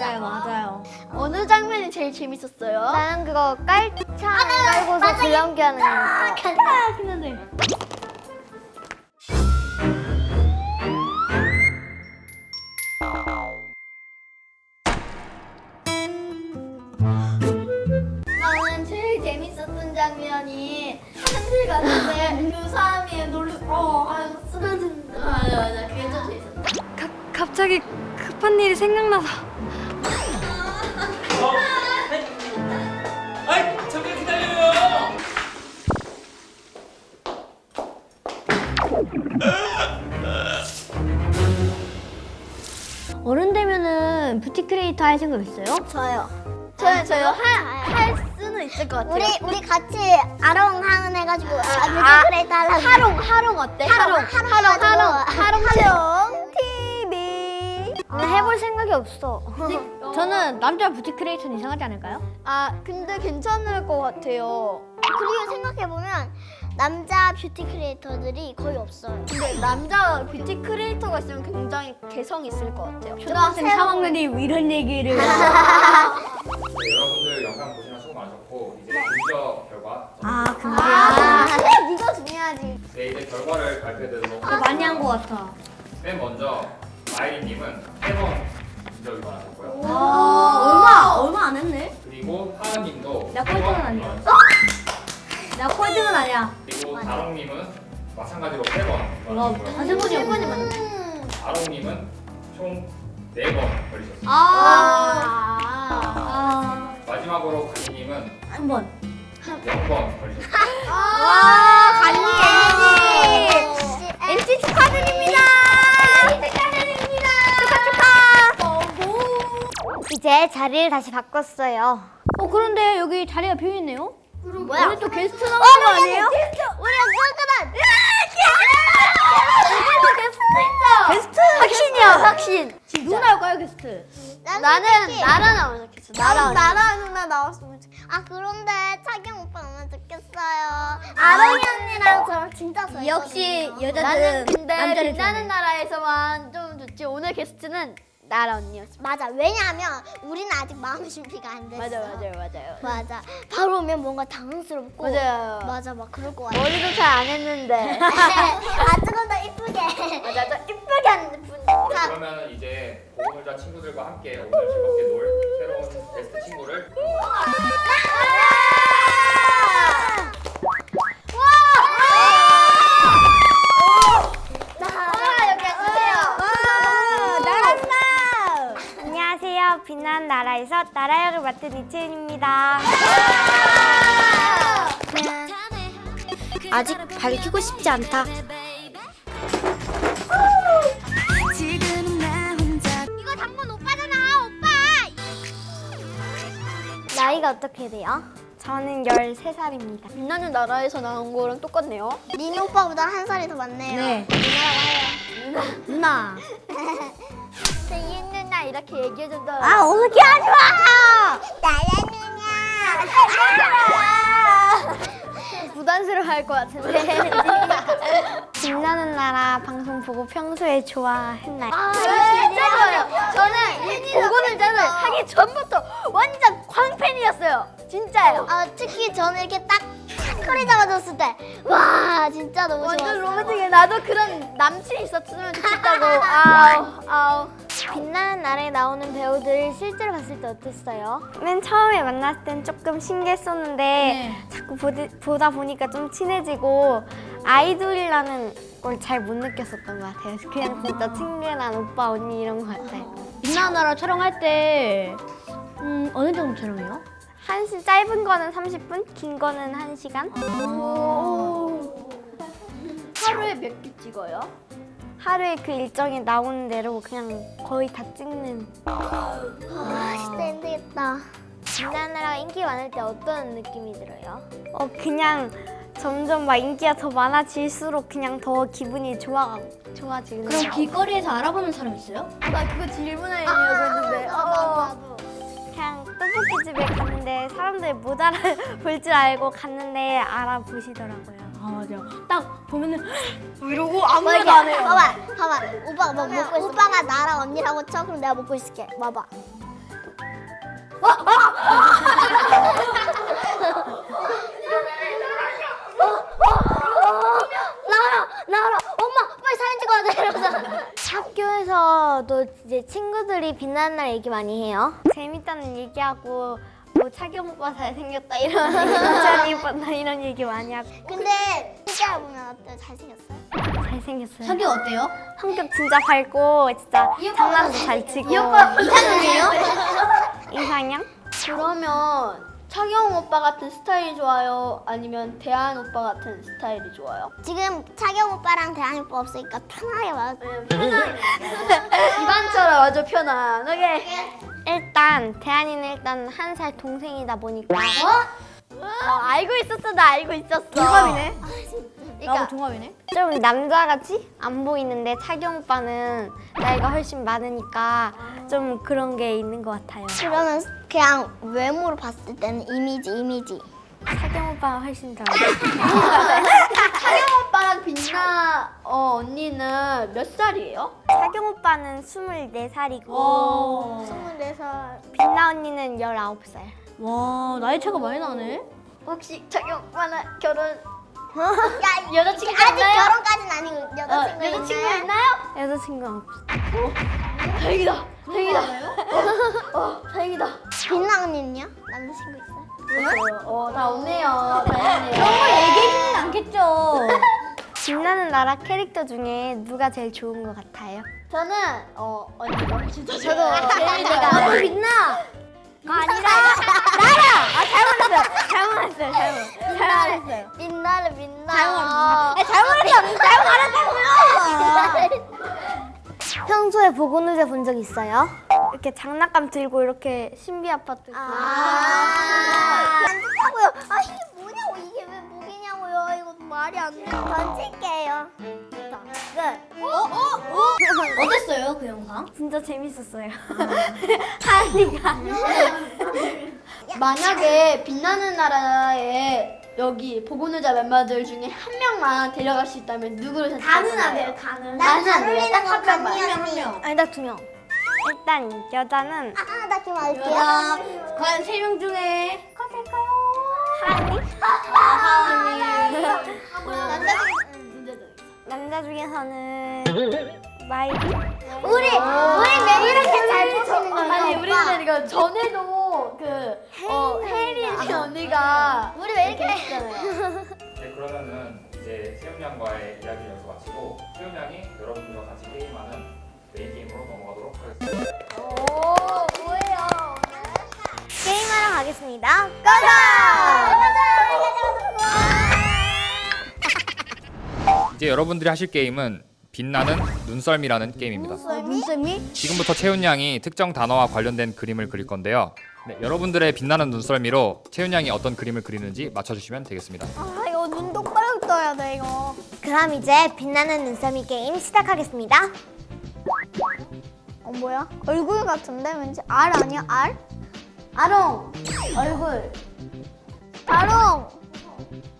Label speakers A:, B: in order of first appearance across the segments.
A: 진짜.
B: 맞아요.
C: 어느 장면이 제일 재밌었어요?
A: 나는 그거 깔창 깔고서
C: 아,
A: 줄넘기 하는 거.
B: 아, 근데
C: 나는 제일 재밌었던 장면이 하늘 갔는데 그 사람이 놀래 어 하면서 쓰러진다. 맞아 맞아 그게 좀 재밌었어.
B: 갑 갑자기 급한 일이 생각나서 크리에이터 할 생각 있어요?
A: 저요.
C: 저는 저요 할할 수는 있을 것 같아요.
A: 우리 우리 같이 아롱항은 해가지고 아,
C: 아,
A: 뷰티크레이터 하려고.
C: 하롱 하롱 어때? 하롱
A: 하롱 하롱
C: 하롱 하롱
A: TV.
B: 근데 해볼 생각이 없어. 저는 남자 뷰티 크리에이터는 이상하지 않을까요?
C: 아 근데 괜찮을 것 같아요.
A: 그리고 생각해보면 남자 뷰티 크리에이터들이 거의 없어요.
C: 근데 남자 뷰티 크리에이터가 있으면 굉장히 개성 있을 것 같아요.
B: 초등학생 새로운- 3학년이 이런 얘기를
D: 네, 여러분들 영상 보시면 수고 많으셨고 이제 네. 분석 결과
B: 아, 아 근데
A: 아, 네가 중요하지.
D: 네 이제 결과를 발표드리도록 하 아,
B: 많이 한 것 같아
D: 맨 먼저 마이리님은 세번 분석이 많으셨고요
B: 얼마 얼마 안 했네
D: 그리고 하은님도
B: 나 꼴등은 아니야. 세번 1등은 아니야.
D: 그리고 아롱님은 마찬가지로 8번.
B: 와, 세 번이 맞네.
D: 아롱님은 총 4번 걸리셨습니다.
B: 아.
C: 아.
B: 아.
D: 마지막으로 간님은
B: 한 번.
D: 0번 걸리셨습니다. 아.
C: 와, 간이
A: MC.
C: MC 축하드립니다. 축하드립니다. 축하 축하.
A: 이제 자리를 다시 바꿨어요.
B: 어, 그런데 여기 자리가 비어있네요?
A: 뭐야?
B: 오늘 또 게스트 나온 거 아니에요?
A: 우리 그거는
B: 게스트 확신이야 확신. 지금 누구 나올까요 게스트?
C: 나는 나라 나오면 좋겠어. 나라.
A: 나라 누나 나왔으면 좋. 아 그런데 차경 오빠 오면 좋겠어요. 아롱이 언니랑 저랑 진짜 잘.
B: 역시
C: 나는
B: 여자들은
C: 근데
B: 남자를
C: 빛나는 나라에서만 좀 좋지. 오늘 게스트는 나라 언니였어.
A: 맞아. 왜냐하면 우리는 아직 마음 준비가 안 됐어.
C: 맞아 맞아요 맞아요.
A: 맞아. 바로 오면 뭔가 당황스럽고.
C: 맞아요.
A: 맞아 막 그럴 것 같아.
C: 머리도 잘 안 했는데.
A: 아 조금 더 이쁘게.
C: 맞아 저 이쁘게 하는 분.
D: 자, 그러면 이제 보고놀자 친구들과 함께 오늘 즐겁게 놀 새로운 베스트 친구를
C: 아 여기 앉으세요.
B: 안녕하세요. 빛나는 나라에서 나라 역을 맡은 이채윤입니다. 아직 밝히고 싶지 않다.
A: 이거 당근 오빠잖아, 오빠. 나이가 어떻게 돼요?
B: 저는 13살입니다.
C: 빛나는 나라에서 나온 거랑 똑같네요.
A: 린 오빠보다 한 살이 더 많네요.
B: 네.
A: 누나라고 해요.
B: 누나.
C: 이 이렇게 얘기해준다.
B: 아, 어떻게 하지 마!
A: 나라누냐.
C: 부담스러워할 것 같은데.
B: 빛나는 나라 방송 보고 평소에 좋아했나요?
C: 아, 진짜 좋아요. 저는 이 보고는 저는 하기 전부터 완전 광팬이었어요. 진짜요.
A: 아, 특히 저는 이렇게 딱 허리 잡아줬을 때, 와, 진짜 너무
C: 완전
A: 좋았어요.
C: 로맨틱해. 나도 그런 남친이 있었으면 좋겠다고. 아우, 아우.
B: 빛나는 나라에 나오는 배우들 실제로 봤을 때 어땠어요? 맨 처음에 만났을 땐 조금 신기했었는데 자꾸 보드, 보다 보니까 좀 친해지고 아이돌이라는 걸 잘 못 느꼈었던 것 같아요. 그냥 진짜 친근한 오빠 언니 이런 것 같아요. 빛나는 나라 촬영할 때 음, 어느 정도 촬영해요? 한 시 짧은 거는 30분, 긴 거는 1시간?
C: 하루에 몇 개 찍어요?
B: 하루에 그 일정이 나오는 대로 그냥 거의 다 찍는
A: 아, 진짜 힘들겠다.
B: 빛나느라 인기 많을 때 어떤 느낌이 들어요? 어 그냥 점점 막 인기가 더 많아질수록 그냥 더 기분이 좋아 좋아지는. 그럼 길거리에서 알아보는 사람 있어요?
C: 나 그거 질문하려고 했는데.
A: 아, 나도,
C: 어.
A: 나도.
B: 그냥 떡볶이 집에 갔는데 사람들이 못 알아볼 줄 알고 갔는데 알아보시더라고요. 아 맞아요. 딱 보면은 이러고 아무것도 안 해요.
A: 봐봐, 봐봐. 오빠가 뭐 먹고 있어. 오빠가 나랑 언니라고 쳐. 그럼 내가 먹고 있을게. 봐봐. 나와라, 나와라. 엄마, 빨리 사진 찍어야 돼. 이러면서.
B: 학교에서도 이제 친구들이 빛나는 날 얘기 많이 해요. 재밌다는 얘기하고 뭐 차경 오빠 잘생겼다 이런 인찬이 오빠 나 이런 얘기 많이 하고
A: 근데 진짜 보면 어때? 잘생겼어요?
B: 잘생겼어요.
C: 성격 어때요?
B: 성격 진짜 밝고 진짜 장난도 잘 치고
C: 이상형이에요?
B: 이상형?
C: 그러면 차경 오빠 같은 스타일이 좋아요? 아니면 대한 오빠 같은 스타일이 좋아요?
A: 지금 차경 오빠랑 대한 오빠 없으니까 편하게 말.
C: 집안처럼 아주 편안하게
B: 일단 대한이는 일단 한 살 동생이다 보니까 어? 알고 있었어 나 알고 있었어 동갑이네
C: 나하고 동갑이네?
B: 좀 남자같이 안 보이는데 차경 오빠는 나이가 훨씬 많으니까 좀 그런 게 있는 것 같아요
A: 그러면 그냥 외모로 봤을 때는 이미지, 이미지.
B: 차경 오빠가 훨씬 더
C: 차경 오빠랑 빛나 어, 언니는 몇 살이에요?
B: 차경 오빠는 24살이고
C: 어.
A: 24살.
B: 빛나 언니는 19살
C: 와 나이 차가 많이 나네 혹시 차경 오빠는 결혼
A: 야,
C: 여자친구
A: 아직
C: 있나요?
A: 결혼까지는 아니고
C: 어,
A: 여자친구
C: 여자친구
A: 있나요?
C: 있나요?
B: 여자친구가 없어
C: 다행이다 다행이다 어 다행이다
A: 빛나 언니는요? 남자친구 있어요?
C: 어, 다 없네요 다행이네요 그런 거 얘기해주진 않겠죠
B: 빛나는 나라 캐릭터 중에 누가 제일 좋은 것 같아요?
C: 저는 어 언니가 훨씬 더 저도 제일 내가 나도 빛나.
B: 아니라. 나라! 아 잘못했어요. 잘못했어요. 잘못. 잘못했어요.
A: 빛나를 빛나.
B: 아, 잘못했어 잘못했다고요. 평소에 보고누자 본적 있어요? 이렇게 장난감 들고 이렇게 신비 아파트.
A: 아, 안 좋다고요. 아이 말이 안 돼. 던질게요. 끝.
C: 어? 어? 어? 어땠어요 그 영상?
B: 진짜 재밌었어요 하니까
C: 만약에 빛나는 나라에 여기 보고누자 멤버들 중에 한 명만 데려갈 수 있다면 누구를 선택할 건가요?
A: 가능.
C: 나는 잘안 돼요. 딱한
A: 건
C: 명만.
A: 언니 언니.
B: 아니 나 두 명 일단 여자는
A: 아, 나 지금 알게요.
C: 과연 세 명 중에
B: 남자 중에서는 마이리
A: 우리 우리 왜 이렇게 잘 보시는 거예요?
C: 아니? 우리는 이거 전에도 그 어, 혜리 언니가
A: 우리 왜 이렇게
C: 했잖아요.
D: 네, 그러면은 이제 세훈 양과의 이야기를 여기서 마치고 세훈 양이 여러분들과 같이 게임하는 메인 게임으로 넘어가도록 하겠습니다.
C: 오 뭐예요?
B: 게임하러 가겠습니다
D: 이제 여러분들이 하실 게임은 빛나는 눈썰미라는 게임입니다.
C: 눈썰미?
D: 지금부터 채훈 양이 특정 단어와 관련된 그림을 그릴 건데요. 네, 여러분들의 빛나는 눈썰미로 채훈 양이 어떤 그림을 그리는지 맞춰주시면 되겠습니다.
A: 아 이거 눈 똑바로 떠야 돼 이거.
B: 그럼 이제 빛나는 눈썰미 게임 시작하겠습니다
A: 어 뭐야? 얼굴 같은데 왠지 알 아니야 알?
C: 아롱 얼굴
A: 다롱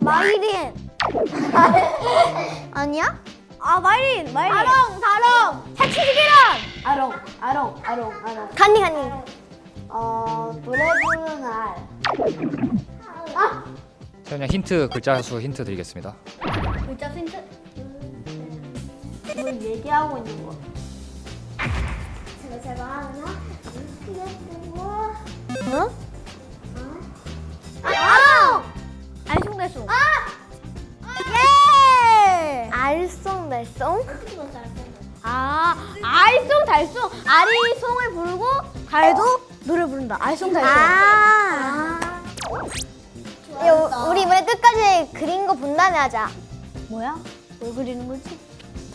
A: 마이린 아니야? 아 마이린 마이린. 다롱 다롱. 사치기란.
C: 아롱 아롱 아롱 아롱.
B: 간니 간니
C: 어 노래 부르는 알
D: 채훈 양 힌트 글자 수 힌트 드리겠습니다.
C: 글자 힌트? 뭘 얘기하고 있는 거
A: 제가 제가 하나 크게 뜨고.
B: 어?
A: 아!
B: 달쏭. 알이 송을 부르고 달도 노래 부른다. 알쏭달쏭. 아, 야, 우- 우리 이번에 끝까지 그린 거 본 다음에 하자. 뭐야? 뭘 그리는 거지?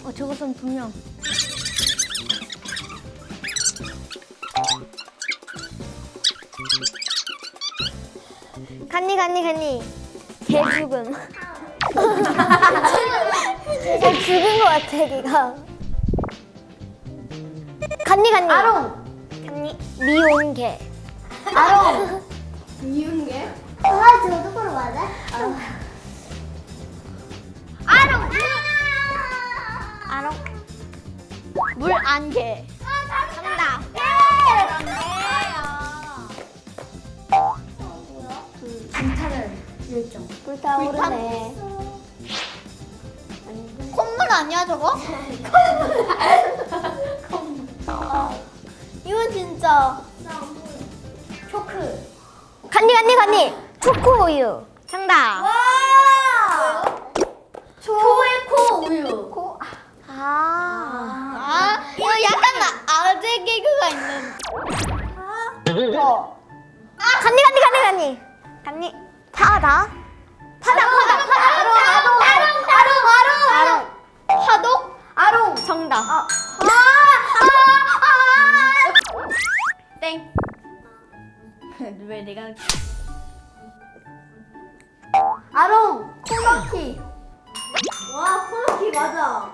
B: 어 저것은 분명. 간니 간니 간니. 개 죽음. 개 죽은 거 같아 걔가 간니 간니.
C: 아롱.
B: 간니. 미운 개
C: 아롱. 미운 개?
A: 아 저거 똑바로 맞아? 아롱. 아롱. 아롱.
C: 물안개. 아, 정답. 예.
B: 불타는 열정. 불타오르네.
C: 콧물 아니야 저거? 이건 진짜 초크.
B: 간니 간니 간니. 초코 우유. 정답.
C: 와. 초에코 우유. 코.
B: 아.
C: 아, 이거 약간 나 아재 개그가 있는. 어.
B: 간니 간니 간니 간니. 간니. 파다. 파다 파다 파다.
C: 아롱 아롱 아롱 아롱 아롱. 파도?
B: 아롱. 정답.
C: 아, 아, 아.
E: 땡. 왜 내가
C: 아롱. 코너키. 와, 코너키 맞아.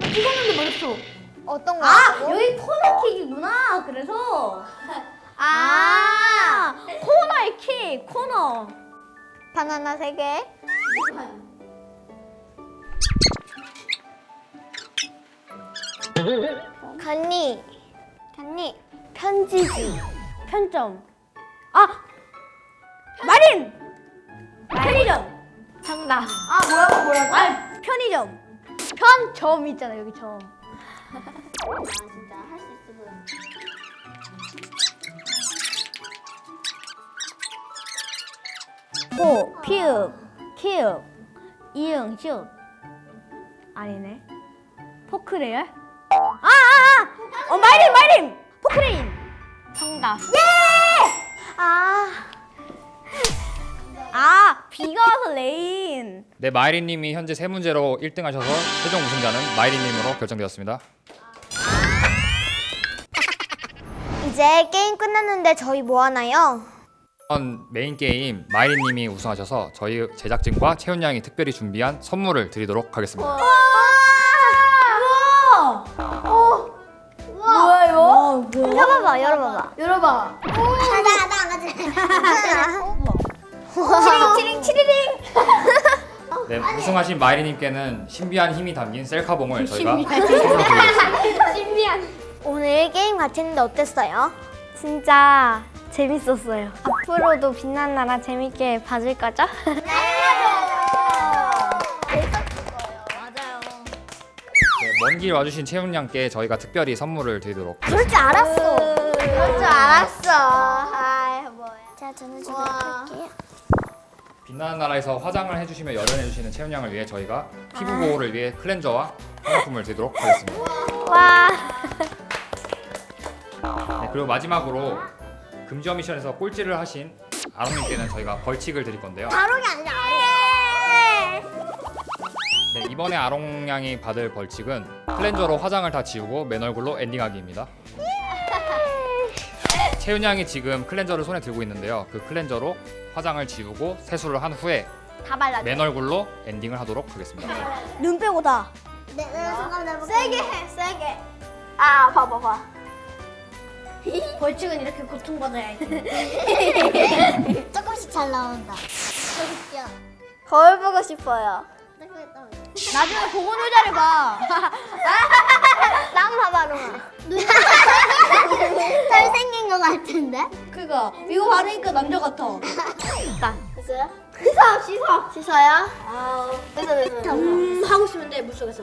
E: 찍었는데 맞았어.
B: 어떤 거?
E: 아 여기 코너킥이구나. 그래서
C: 아.
E: 코너의 킥 코너.
B: 바나나 세 개. 간니. 간니. 편지지.
E: 편점. 아 마린. 편의점.
B: 정답.
C: 아, 뭐야, 뭐야.
E: 아 편의점. 편점 있잖아 여기 점.
C: 아, 진짜 할 수 있으면.
E: 호 피읍 키읍 이응 시읍 아니네. 포크레일? 아아 아! 어 마이린 마이린 포크레인.
B: 정답.
E: 아. 아, 비가 와서 레인.
D: 네, 마이린님이 현재 세 문제로 1등하셔서 최종 우승자는 마이린님으로 결정되었습니다.
B: 이제 게임 끝났는데 저희 뭐 하나요?
D: 이번 메인 게임 마이린님이 우승하셔서 저희 제작진과 채훈 양이 특별히 준비한 선물을 드리도록 하겠습니다.
E: 뭐
B: 열어봐봐, 열어봐봐.
E: 열어봐.
C: 가자, 가자, 가자.
E: 치링 치링 치리링.
D: 네, 우승하신 마이린님께는 신비한 힘이 담긴 셀카봉을 저희가 선물로 드리겠습니다.
B: 오늘 게임 같이 했는데 어땠어요? 진짜 재밌었어요. 앞으로도 빛난 나라 재밌게 봐줄 거죠?
D: 네, 먼 길 와주신 채훈 양께 저희가 특별히 선물을 드리도록
B: 그럴 줄 알았어.
C: 그럴 줄 알았어. 아이, 뭐야.
B: 자, 저는 지금
C: 와.
B: 할게요.
D: 빛나는 나라에서 화장을 해주시며 열연해주시는 채훈 양을 위해 저희가 피부 보호를 위해 클렌저와 화장품을 드리도록 하겠습니다.
B: 와.
D: 네, 그리고 마지막으로 금지어 미션에서 꼴찌를 하신 아롱님께는 저희가 벌칙을 드릴 건데요.
C: 바로이 아니라.
D: 네, 이번에 아롱 양이 받을 벌칙은 클렌저로 화장을 다 지우고 맨 얼굴로 엔딩하기입니다. 채윤 양이 지금 클렌저를 손에 들고 있는데요. 그 클렌저로 화장을 지우고 세수를 한 후에
B: 다 발라.
D: 맨 얼굴로 엔딩을 하도록 하겠습니다.
E: 눈 빼고 다.
C: 네, 네, 해볼게. 세게 해, 세게.
B: 아, 봐봐, 봐.
E: 벌칙은 이렇게 고통받아야 해.
C: 조금씩 잘 나온다.
B: 거울 보고 싶어요.
E: 나중에 보건 의자를 봐.
B: 난 봐봐, 롱아.
C: 잘생긴 것 같은데?
E: 그니까 이거 바르니까 남자 같아.
C: 됐어요? 시사, 시사. 시사야?
E: 아,
C: 됐어, 됐어.
E: 음 하고 돼 물속에서.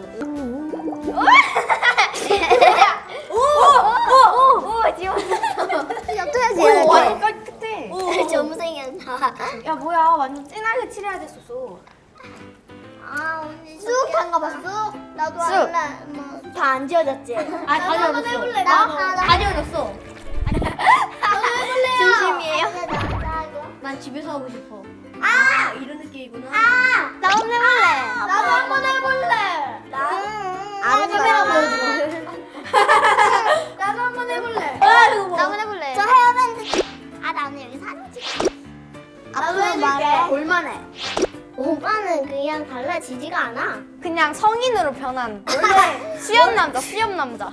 B: 오, 지워.
C: 어떻게
E: 오, 완전 깔끔해.
C: 점생이었나?
E: 야 뭐야 완전 진하게 칠해야 됐었어.
C: 아, 언니. 쑥 담가 봐, 쑥. 나도
B: 쑥.
C: 할래. 뭐.
B: 다안 지워졌지?
E: 아, 다
C: 한번
E: 지워졌어.
C: 해볼래,
E: 나?
C: 나도.
E: 다 지워졌어.
B: 진심이에요?
E: 난 집에서 하고 싶어. 아, 이런 느낌이구나.
B: 나 한번 해볼래.
C: 나도 한 번 해볼래.
B: 안
C: 카메라
B: 보여주고.
C: 나도 한 번 해볼래.
E: 아, 이거 뭐.
B: 나 한번 해볼래.
C: 저 헤어밴드. 아, 나는 여기 사진 찍어.
B: 앞으로
C: 해줄게.
B: 말해.
C: 볼만해. 오빠는 그냥 달라지지가 않아.
B: 그냥 성인으로 변한. 원래 수염 남자, 수염 남자.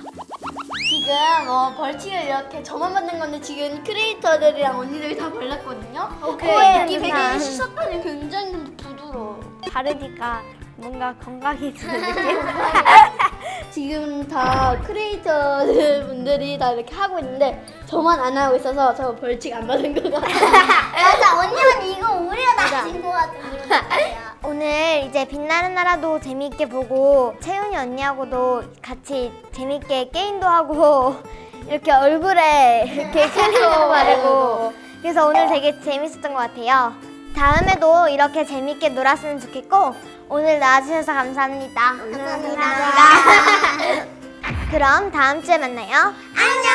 E: 지금 어, 벌칙을 이렇게 저만 받는 건데 지금 크리에이터들이랑 언니들이 다 발랐거든요.
B: 오케이,
E: 코에
B: 괜찮아.
E: 되게 씻었더니 굉장히 부드러워.
B: 바르니까 뭔가 건강해지는 느낌?
C: 지금 다 크리에이터 분들이 다 이렇게 하고 있는데 저만 안 하고 있어서 저 벌칙 안 받은 것 같아요.
A: 맞아 언니는 이거 우리가 다진 거 같은 그런 느낌이야.
B: 오늘 이제 빛나는 나라도 재미있게 보고 채윤이 언니하고도 같이 재미있게 게임도 하고 이렇게 얼굴에 이렇게 캔도 바르고 그래서 오늘 되게 재밌었던 것 같아요. 다음에도 이렇게 재미있게 놀았으면 좋겠고 오늘 나와주셔서 감사합니다.
A: 감사합니다.
B: 그럼 다음 주에 만나요.
A: 안녕.